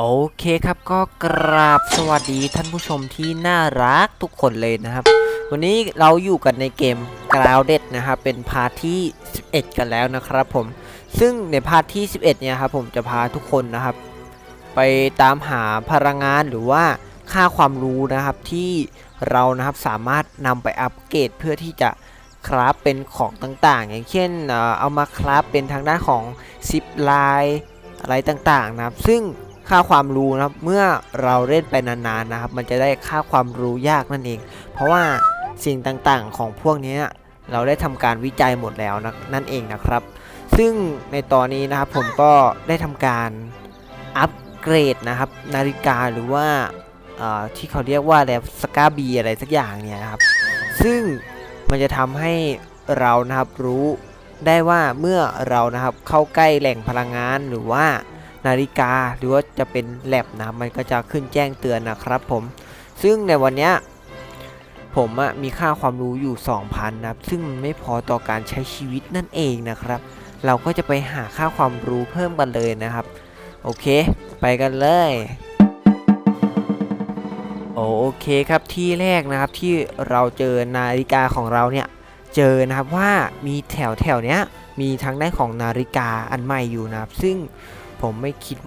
โอเคครับก็กราบสวัสดีท่านผู้ชมที่น่ารักทุกคนเลยนะครับ วันนี้เราอยู่กันในเกม Grounded นะครับเป็นพาร์ทที่ 11 กันแล้วนะครับผมซึ่งในพาร์ทที่ 11 เนี่ยครับผมจะพาทุกคนนะครับ ไปตามหาพลังงานหรือว่าค่าความรู้นะครับที่เรานะครับสามารถนำไปอัปเกรดเพื่อที่จะคราฟเป็นของต่างๆ อย่างเช่นเอามาคราฟเป็นทางด้านของซิปไลน์อะไรต่างๆนะครับ ซึ่ง ค่าความรู้นะครับ เมื่อเราเล่นไปนานๆนะครับ มันจะได้ค่าความรู้ยากนั่นเอง เพราะว่าสิ่งต่างๆของพวกนี้เราได้ทำการวิจัยหมดแล้วนะนั่นเองนะครับ ซึ่งในตอนนี้นะครับผมก็ได้ทำการอัปเกรดนะครับ นาฬิกาหรือว่าที่เขาเรียกว่าแล้วสกาบีอะไรสักอย่างเนี่ยนะครับ ซึ่งมันจะทำให้เรานะครับรู้ได้ว่าเมื่อเรานะครับเข้าใกล้แหล่งพลังงานหรือว่า นาฬิกาหรือว่าจะเป็นแลบนะมันก็จะขึ้นแจ้งเตือนนะครับผมซึ่งในวันนี้ผมอะมีค่าความรู้อยู่ 2,000นะครับซึ่งมันไม่พอต่อการใช้ชีวิตนั่นเองนะครับ เราก็จะไปหาค่าความรู้เพิ่มกันเลยนะครับ โอเค ไปกันเลยโอเคครับที่แรกนะครับที่เราเจอนาฬิกาของเราเนี่ยเจอนะครับว่ามีแถวแถวเนี้ยมีทั้งได้ของนาฬิกาอันใหม่อยู่นะครับ ซึ่ง ผมไม่คิด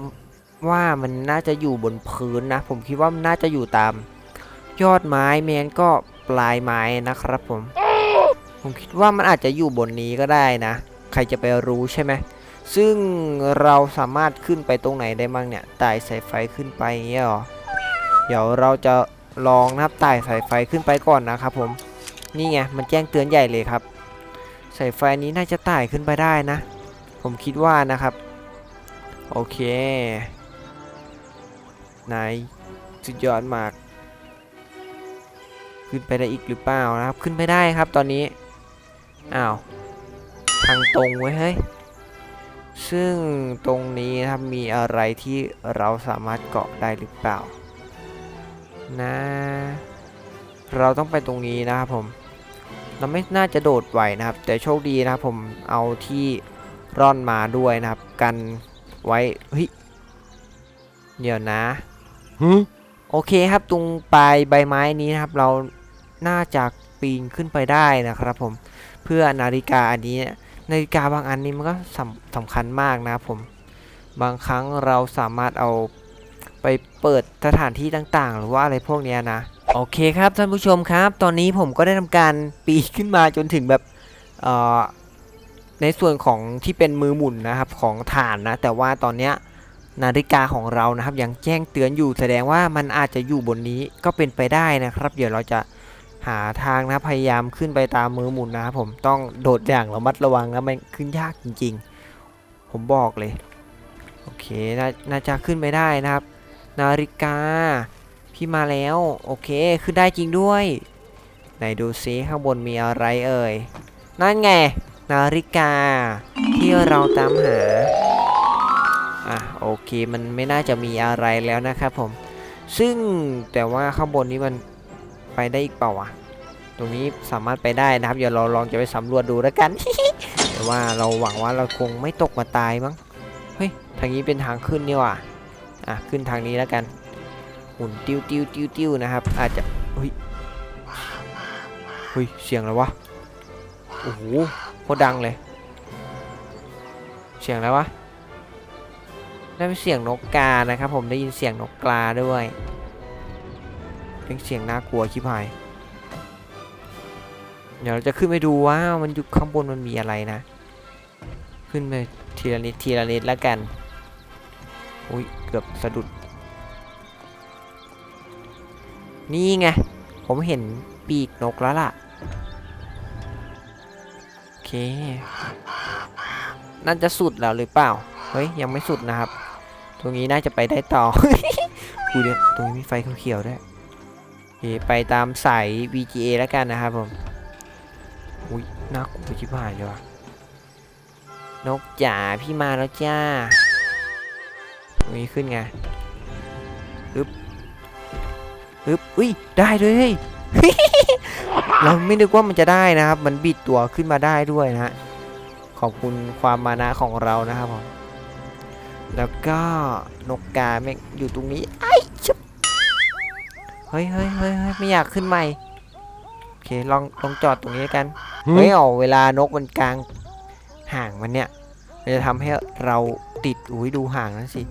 ว่ามันน่าจะอยู่บนพื้นนะ ผมคิดว่ามันน่าจะอยู่ตาม ยอดไม้แมนก็ปลายไม้นะครับผม ผมคิดว่ามันอาจจะอยู่บนนี้ก็ได้นะ ใครจะไปรู้ใช่ไหมซึ่งเราสามารถขึ้นไปตรงไหนได้บ้างเนี่ยไต่สายไฟขึ้นไปอย่างเงี้ยหรอ เดี๋ยวเราจะลองนะครับไต่สายไฟขึ้นไปก่อนนะครับผม นี่ไงมันแจ้งเตือนใหญ่เลยครับ สายไฟนี้น่าจะไต่ขึ้นไปได้นะ ผมคิดว่านะครับ โอเค นายสุดยอดมาก ขึ้นไปได้อีกหรือเปล่านะครับ ขึ้นไปได้ครับตอนนี้ อ้าว ทางตรงไว้เฮ้ย ซึ่งตรงนี้นะครับมีอะไรที่เราสามารถเกาะได้หรือเปล่า นะ เราต้องไปตรงนี้นะครับผม เราไม่น่าจะโดดไหวนะครับ แต่โชคดีนะครับผมเอาที่ร่อนมาด้วยนะครับ กัน ไว้เฮ้ยเดี๋ยวนะโอเคครับตรงปลายใบไม้นี้นะครับ เราน่าจะปีนขึ้นไปได้นะครับ ผมเพื่อนาฬิกาอันนี้นาฬิกาบางอันนี้มันก็สำสำคัญมากนะครับผมบางครั้งเราสามารถเอาไปเปิดสถานที่ต่างๆ หรือว่าอะไรพวกเนี้ยนะ โอเคครับท่านผู้ชมครับ ตอนนี้ผมก็ได้ทำการปีนขึ้นมาจนถึงแบบเอ่อ ในส่วนของที่เป็นมือหมุนนะครับของฐานนะ แต่ว่าตอนเนี้ยนาฬิกาของเรานะครับยังแจ้งเตือนอยู่แสดงว่ามันอาจจะอยู่บนนี้ก็เป็นไปได้นะครับ เดี๋ยวเราจะหาทางนะพยายามขึ้นไปตามมือหมุนนะครับผมต้องโดดอย่างระมัดระวังนะมันขึ้นยากจริง ๆ ผมบอกเลยโอเคนาน่าจะขึ้นไปได้นะครับ นาฬิกาพี่มาแล้วโอเคขึ้นได้จริงด้วยไหนดูซิข้างบนมีอะไรเอ่ยนั่นไง นาฬิกา ที่เราตามหา อะโอเคมันไม่น่าจะมีอะไรแล้วนะครับผม ซึ่งแต่ว่าข้างบนนี้มันไปได้อีกเปล่าวะตรงนี้สามารถไปได้นะครับ เดี๋ยวเราลองจะไปสำรวจดูแล้วกัน แต่ว่าเราหวังว่าเราคงไม่ตกมาตายมั้ง เฮ้ย ทางนี้เป็นทางขึ้นนี่ว่ะ อะ ขึ้นทางนี้แล้วกัน หมุนติ้วติ้วติ้วติ้วนะครับ อาจจะเฮ้ย เฮ้ย เสียงอะไรวะ โอ้โห คตรดังเลย เสียงอะไรวะนั่นเป็นเสียงนกกานะครับผมได้ยินเสียงนกกาด้วยเป็นเสียงน่ากลัวชิบหายเดี๋ยวเราจะขึ้นไปดูว่ามันอยู่ข้างบนมันมีอะไรนะ ขึ้นไปทีละนิดทีละนิดแล้วกันอุ้ยเกือบสะดุด นี่ไง ผมเห็นปีกนกแล้วล่ะ เค น่าจะสุดแล้วหรือเปล่า เฮ้ย ยังไม่สุดนะครับ ตรงนี้น่าจะไปได้ต่อดูเดี๋ยตรงนี้มีไฟเขียวๆด้วยโอเคไปตามสาย VGA แล้วกันนะครับผม อุ้ยน่ากลัวชิบหายเลยว่ะ นกจ๋าพี่มาแล้วจ้าตรงนี้ขึ้นไงฮึบอุ้ย ได้ด้วยเฮ้ย เราไม่นึกว่ามันจะได้นะครับ มันบิดตัวขึ้นมาได้ด้วยนะฮะขอบคุณความมานะของเรานะครับผมแล้วก็นกกาแม่งอยู่ตรงนี้ไอ้ชุบเฮ้ยเฮ้ยเฮ้ยเฮ้ยไม่อยากขึ้นใหม่โอเคลองลองจอดตรงนี้แล้วกันเฮ้ยเอาเวลานกมันกลางห่างมันเนี่ยมันจะทำให้เราติดอุ้ยดูห่างนั้นสิ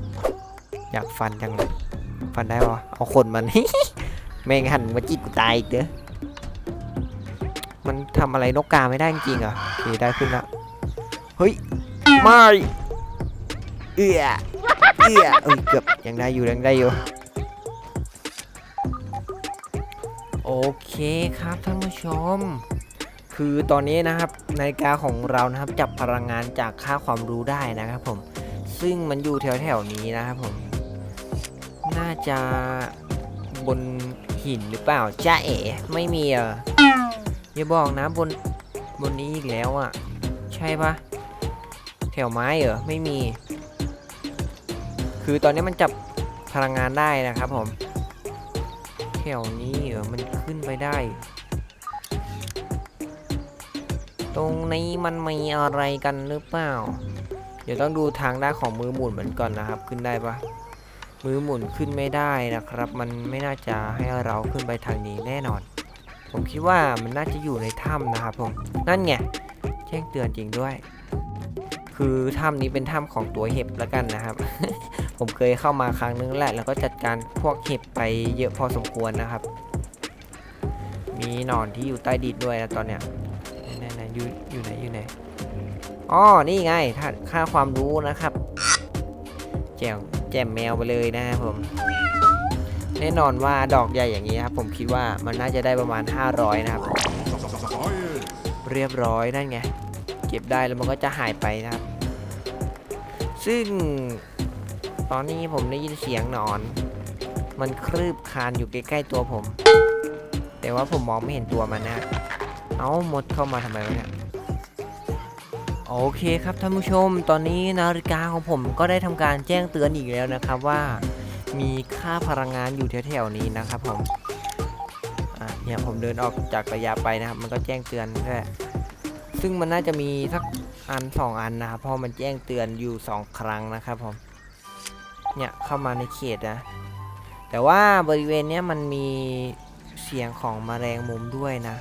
อยากฟันจังเลย ฟันได้ปะเอาขนมัน แม่งหันมาจิกกูตายอีกเด้อมันทำอะไรนกกาไม่ได้จริงๆเหรอโอเคได้ขึ้นล้วเฮ้ยไม่เอื้อเอื้อเอ้ยเกือบยังได้อยู่ยังได้อยู่โอเคครับท่านผู้ชม คือตอนนี้นะครับนาฬิกาของเรานะครับจับพลังงานจากค่าความรู้ได้นะครับผมซึ่งมันอยู่แถวๆนี้นะครับผม น่าจะบน หินหรือเปล่าจ้าเอ๋ไม่มีอะอย่าบอกนะบนบนนี้อีกแล้วอะ ใช่ปะแถวไม้เหรอไม่มี คือตอนนี้มันจับพลังงานได้นะครับผม แถวนี้เหรอมันขึ้นไปได้ ตรงนี้มันมีอะไรกันหรือเปล่า เดี๋ยวต้องดูทางด้านของมือหมุนเหมือนก่อนนะครับ ขึ้นได้ปะ มือหมุนขึ้นไม่ได้นะครับ มันไม่น่าจะให้เราขึ้นไปทางนี้แน่นอน ผมคิดว่ามันน่าจะอยู่ในถ้ำนะครับผม นั่นไงแจ้งเตือนจริงด้วย คือถ้ำนี้เป็นถ้ำของตัวเห็บแล้วกันนะครับ ผมเคยเข้ามาครั้งนึงแหละ แล้วก็จัดการพวกเห็บไปเยอะพอสมควรนะครับ มีนอนที่อยู่ใต้ดินด้วยนะตอนเนี้ยไหนไหนอยู่อยู่ไหนอยู่ไหนอ๋อนี่ไงถ้าค่าความรู้นะครับแจม แจมแมวไปเลยนะครับผมแน่นอนว่าดอกใหญ่อย่างนี้ครับ ผมคิดว่ามันน่าจะได้ประมาณ 500 นะครับ เรียบร้อยนั่นไง เก็บได้แล้วมันก็จะหายไปนะครับ ซึ่งตอนนี้ผมได้ยินเสียงหนอน มันคลืบคานอยู่ใกล้ๆตัวผม แต่ว่าผมมองไม่เห็นตัวมันนะ เอ้ามดเข้ามาทำไมวะเนี่ย โอเคครับท่านผู้ชม ตอนนี้นาฬิกาของผมก็ได้ทำการแจ้งเตือนอีกแล้วนะครับว่า มีค่าพลังงานอยู่แถวๆนี้นะครับผมเนี่ยผมเดินออกจากระยะไปนะครับ มันก็แจ้งเตือนแค่ซึ่งมันน่าจะมีสักอันสองอันนะครับเพราะมันแจ้งเตือนอยู่สองครั้งนะครับผมเนี่ยเข้ามาในเขตนะ แต่ว่าบริเวณเนี้ยมันมีเสียงของแมลงมุมด้วยนะ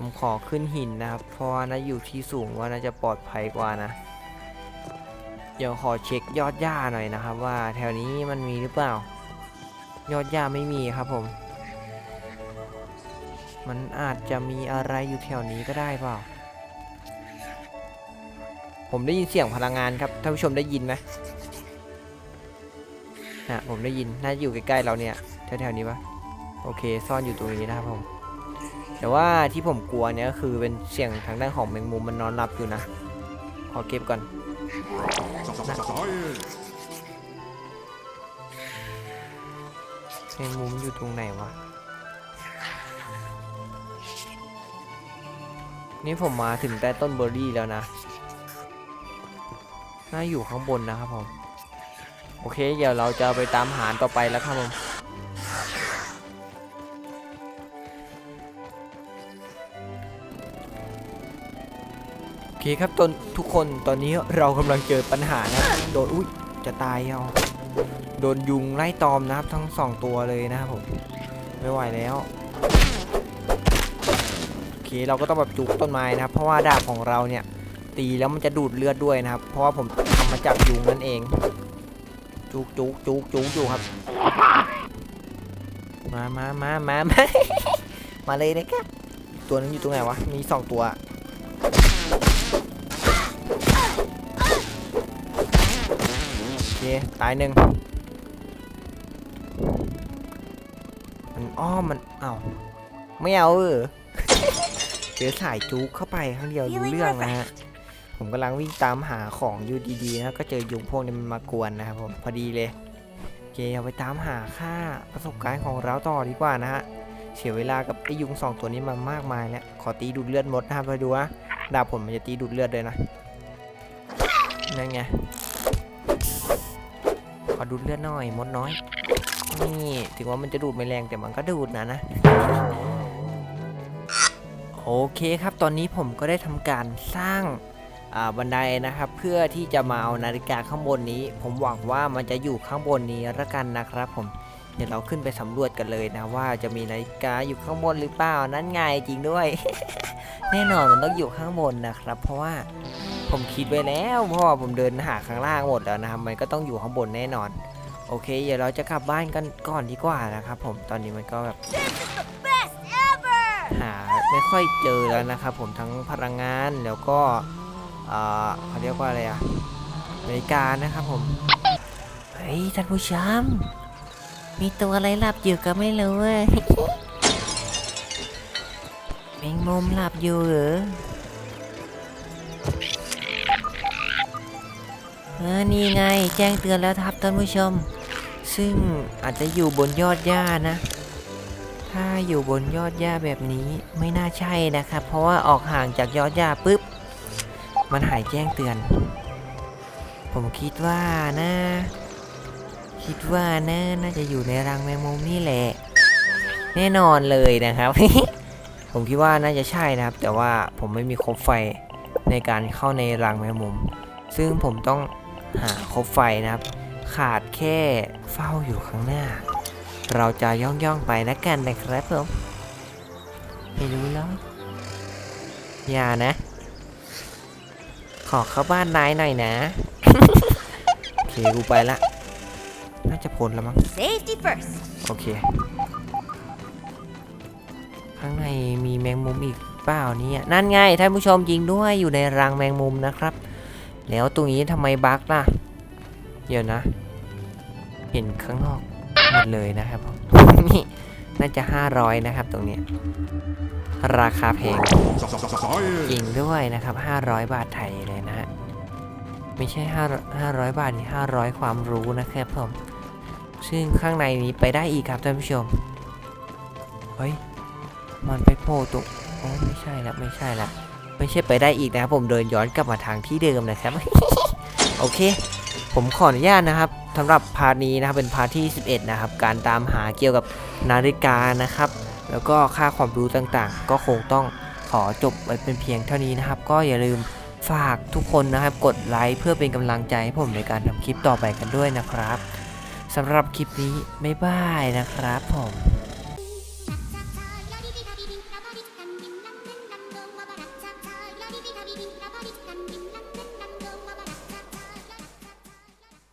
ผมขอขึ้นหินนะครับ เพราะว่าน่าอยู่ที่สูงว่าน่าจะปลอดภัยกว่านะ เดี๋ยวขอเช็คยอดหญ้าหน่อยนะครับ ว่าแถวนี้มันมีหรือเปล่า ยอดหญ้าไม่มีครับผม มันอาจจะมีอะไรอยู่แถวนี้ก็ได้เปล่า ผมได้ยินเสียงพลังงานครับท่านผู้ชมได้ยินไหมฮะผมได้ยิน น่าจะอยู่ใกล้ๆเราเนี่ยแถวๆนี้ปะโอเค ซ่อนอยู่ตรงนี้นะครับผม แต่ว่าที่ผมกลัวเนี่ยก็คือเป็นเสียงทางด้านของแมงมุมมันนอนหลับอยู่นะ ขอเก็บก่อนแมงมุมอยู่ตรงไหนวะ นี่ผมมาถึงใต้ต้นเบอร์รี่แล้วนะ น่าอยู่ข้างบนนะครับผม โอเค เดี๋ยวเราจะไปตามหาต่อไปแล้วครับผม คครับตนทุกคนตอนนี้เรากำลังเจอปัญหานะโดนอุ้ยจะตายเอาโดนยุงไล่ตอมนะครับทั้งสองตัวเลยนะครับผมไม่ไหวแล้วโอเคเราก็ต้องแบบจุกต้นไม้นะครับ เพราะว่าดาบของเราเนี่ย ตีแล้วมันจะดูดเลือดด้วยนะครับ เพราะว่าผมทำมาจากยุงนั่นเอง จุกจุกจุกจุกอยู่ครับ มามามามามามาเลยนะครับตัวนึงอยู่ตรงไหนวะมีสองตัว เค ตายหนึ่งมันอ้อมมันเอ้าไม่เอาเออเจอสายจุกเข้าไปครั้งเดียวรู้เรื่องนะฮะผมกำลังวิ่งตามหาของอยู่ดีๆนะก็เจอยุงพวกนี้มันมากวนนะครับผมพอดีเลยโอเคเอาไปตามหาค่าประสบการณ์ของเราต่อดีกว่านะฮะเสียเวลากับไอ้ยุงสองตัวนี้มามากมายแล้วขอตีดูดเลือดมดนะครับไปดูนะดาบผมมันจะตีดูดเลือดเลยนะนั่นไง ขอดูดเลือดหน่อยมดน้อย นี่ถึงว่ามันจะดูดไม่แรงแต่มันก็ดูดนะนะ โอเคครับตอนนี้ผมก็ได้ทำการสร้างาบันไดนะครับ เพื่อที่จะมาเอานาฬิกาข้างบนนี้ ผมหวังว่ามันจะอยู่ข้างบนนี้ละกันนะครับ ผมเดี๋ยวเราขึ้นไปสำรวจกันเลยนะ ว่าจะมีนาฬิกาอยู่ข้างบนหรือเปล่านั่นไงจริงด้วย แน่นอนมันต้องอยู่ข้างบนนะครับ เพราะว่า ผมคิดไว้แล้วเพราะว่าผมเดินหาข้างล่างหมดแล้วนะครับ มันก็ต้องอยู่ข้างบนแน่นอน โอเค เดี๋ยวเราจะกลับบ้านกันก่อนดีกว่านะครับผมตอนนี้มันก็แบบหาไม่ค่อยเจอแล้วนะครับผมทั้งพลังงานแล้วก็เอ่อเขาเรียกว่าอะไรอะนาฬิกานะครับผม เฮ้ยท่านผู้ชม มีตัวอะไรหลับอยู่ก็ไม่รู้อะแมงมุมหลับอยู่เหรอ เออนี่ไงแจ้งเตือนแล้วครับท่านผู้ชม ซึ่งอาจจะอยู่บนยอดหญ้านะ ถ้าอยู่บนยอดหญ้าแบบนี้ไม่น่าใช่นะครับ เพราะว่าออกห่างจากยอดหญ้าปุ๊บ มันหายแจ้งเตือน ผมคิดว่านะ คิดว่านะน่าจะอยู่ในรังแมงมุมนี่แหละ แน่นอนเลยนะครับผมคิดว่าน่าจะใช่นะครับ แต่ว่าผมไม่มีคบไฟในการเข้าในรังแมงมุม ซึ่งผมต้อง หาคบไฟนะครับ ขาดแค่เฝ้าอยู่ข้างหน้า เราจะย่องย่องๆไปนะกันนะครับผมไม่รู้แล้วอย่านะ ขอเข้าบ้านนายหน่อยนะโอเคกูไปละ น่าจะพ้นแล้วมั้ง Safety first. โอเค ข้างในมีแมงมุมอีกเปล่าเนี่ยนั่นไงท่านผู้ชมจริงด้วยอยู่ในรังแมงมุมนะครับ แล้วตรงนี้ทำไมบั๊กล่ะ เดี๋ยวนะ เห็นข้างนอกหมดเลยนะครับผมนี่น่าจะ 500 นะครับตรงเนี้ยราคาแพงจริงด้วยนะครับ 500 บาทไทยเลยนะฮะไม่ใช่5 500 บาทนี่500 ความรู้นะครับผมซึ่งข้างในนี้ไปได้อีกครับท่านผู้ชมเฮ้ยมันไปโผล่ตรงโอ้ไม่ใช่ละไม่ใช่ละ ไม่ใช่ไปได้อีกนะครับผมเดินย้อนกลับมาทางที่เดิมนะครับ โอเค ผมขออนุญาตนะครับสำหรับพาร์ทนี้นะครับเป็นพาร์ทที่ 11 นะครับ การตามหาเกี่ยวกับนาฬิกานะครับ แล้วก็ค่าความรู้ต่างๆ ก็คงต้องขอจบไว้เป็นเพียงเท่านี้นะครับ ก็อย่าลืมฝากทุกคนนะครับกดไลค์เพื่อเป็นกำลังใจให้ผมในการทำคลิปต่อไปกันด้วยนะครับสำหรับคลิปนี้ บ๊ายบายนะครับผม